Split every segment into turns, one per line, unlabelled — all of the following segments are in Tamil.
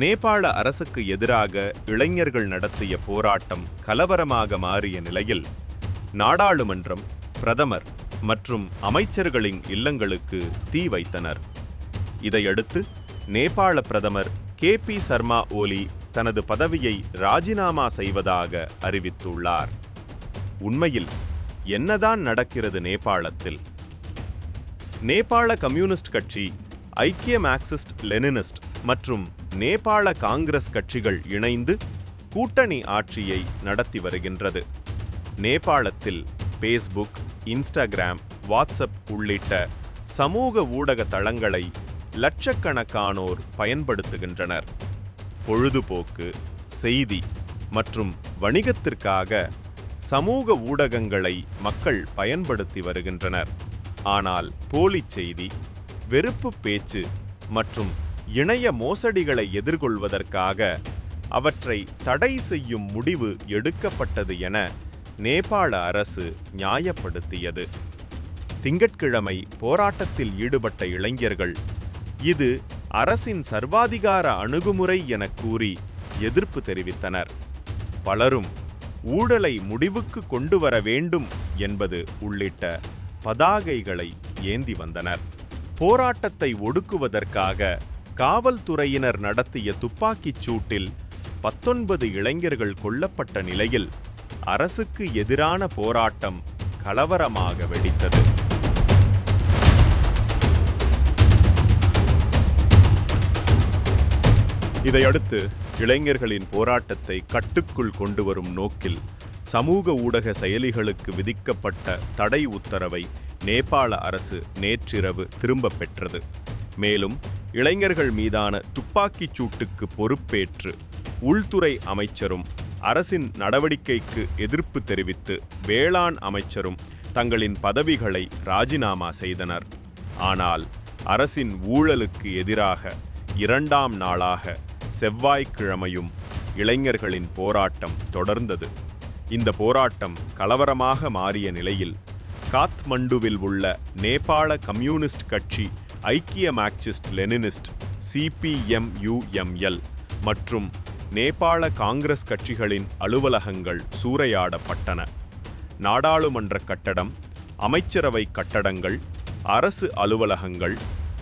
நேபாள அரசுக்கு எதிராக இளைஞர்கள் நடத்திய போராட்டம் கலவரமாக மாறிய நிலையில் நாடாளுமன்றம் பிரதமர் மற்றும் அமைச்சர்களின் இல்லங்களுக்கு தீ வைத்தனர். இதையடுத்து நேபாள பிரதமர் கே பி சர்மா ஓலி தனது பதவியை ராஜினாமா செய்வதாக அறிவித்துள்ளார். உண்மையில் என்னதான் நடக்கிறது நேபாளத்தில்? நேபாள கம்யூனிஸ்ட் கட்சி ஐக்கிய மார்க்சிஸ்ட் லெனினிஸ்ட் மற்றும் நேபாள காங்கிரஸ் கட்சிகள் இணைந்து கூட்டணி ஆட்சியை நடத்தி வருகின்றது. நேபாளத்தில் ஃபேஸ்புக் இன்ஸ்டாகிராம் வாட்ஸ்அப் உள்ளிட்ட சமூக ஊடக தளங்களை லட்சக்கணக்கானோர் பயன்படுத்துகின்றனர். பொழுதுபோக்கு செய்தி மற்றும் வணிகத்திற்காக சமூக ஊடகங்களை மக்கள் பயன்படுத்தி வருகின்றனர். ஆனால் போலி செய்தி வெறுப்பு பேச்சு மற்றும் இணைய மோசடிகளை எதிர்கொள்வதற்காக அவற்றை தடை செய்யும் முடிவு எடுக்கப்பட்டது என நேபாள அரசு நியாயப்படுத்தியது. திங்கட்கிழமை போராட்டத்தில் ஈடுபட்ட இளைஞர்கள் இது அரசின் சர்வாதிகார அணுகுமுறை என கூறி எதிர்ப்பு தெரிவித்தனர். பலரும் ஊழலை முடிவுக்கு கொண்டு வர வேண்டும் என்பது உள்ளிட்ட பதாகைகளை ஏந்தி வந்தனர். போராட்டத்தை ஒடுக்குவதற்காக காவல்துறையினர் நடத்திய துப்பாக்கிச் சூட்டில் பத்தொன்பது இளைஞர்கள் கொல்லப்பட்ட நிலையில் அரசுக்கு எதிரான போராட்டம் கலவரமாக வெடித்தது. இதையடுத்து இளைஞர்களின் போராட்டத்தை கட்டுக்குள் கொண்டு வரும் நோக்கில் சமூக ஊடக செயலிகளுக்கு விதிக்கப்பட்ட தடை உத்தரவை நேபாள அரசு நேற்றிரவு திரும்பப் பெற்றது. மேலும் இளைஞர்கள் மீதான துப்பாக்கிச் சூட்டுக்கு பொறுப்பேற்று உள்துறை அமைச்சரும் அரசின் நடவடிக்கைக்கு எதிர்ப்பு தெரிவித்து வேளாண் அமைச்சரும் தங்களின் பதவிகளை ராஜினாமா செய்தனர். ஆனால் அரசின் ஊழலுக்கு எதிராக இரண்டாம் நாளாக செவ்வாய்க்கிழமையும் இளைஞர்களின் போராட்டம் தொடர்ந்தது. இந்த போராட்டம் கலவரமாக மாறிய நிலையில் காத்மண்டுவில் உள்ள நேபாள கம்யூனிஸ்ட் கட்சி ஐக்கிய மார்க்சிஸ்ட் லெனினிஸ்ட் சிபிஎம்யுஎம்எல் மற்றும் நேபாள காங்கிரஸ் கட்சிகளின் அலுவலகங்கள் சூறையாடப்பட்டன. நாடாளுமன்ற கட்டடம் அமைச்சரவை கட்டடங்கள் அரசு அலுவலகங்கள்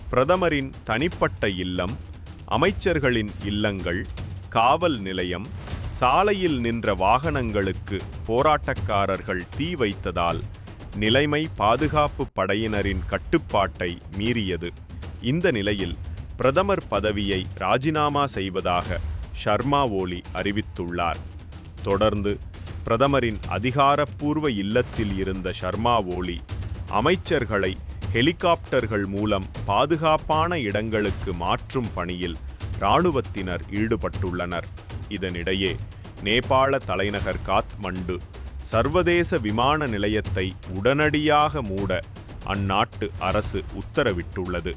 பிரதமரின் தனிப்பட்ட இல்லம் அமைச்சர்களின் இல்லங்கள் காவல் நிலையம் சாலையில் நின்ற வாகனங்களுக்கு போராட்டக்காரர்கள் தீ வைத்ததால் நிலைமை பாதுகாப்பு படையினரின் கட்டுப்பாட்டை மீறியது. இந்த நிலையில் பிரதமர் பதவியை ராஜினாமா செய்வதாக ஷர்மா ஓலி அறிவித்துள்ளார். தொடர்ந்து பிரதமரின் அதிகாரப்பூர்வ இல்லத்தில் இருந்த ஷர்மா ஓலி அமைச்சர்களை ஹெலிகாப்டர்கள் மூலம் பாதுகாப்பான இடங்களுக்கு மாற்றும் பணியில் இராணுவத்தினர் ஈடுபட்டுள்ளனர். இதனிடையே நேபாள தலைநகர் காத்மண்டு சர்வதேச விமான நிலையத்தை உடனடியாக மூட அந்நாட்டு அரசு உத்தரவிட்டுள்ளது.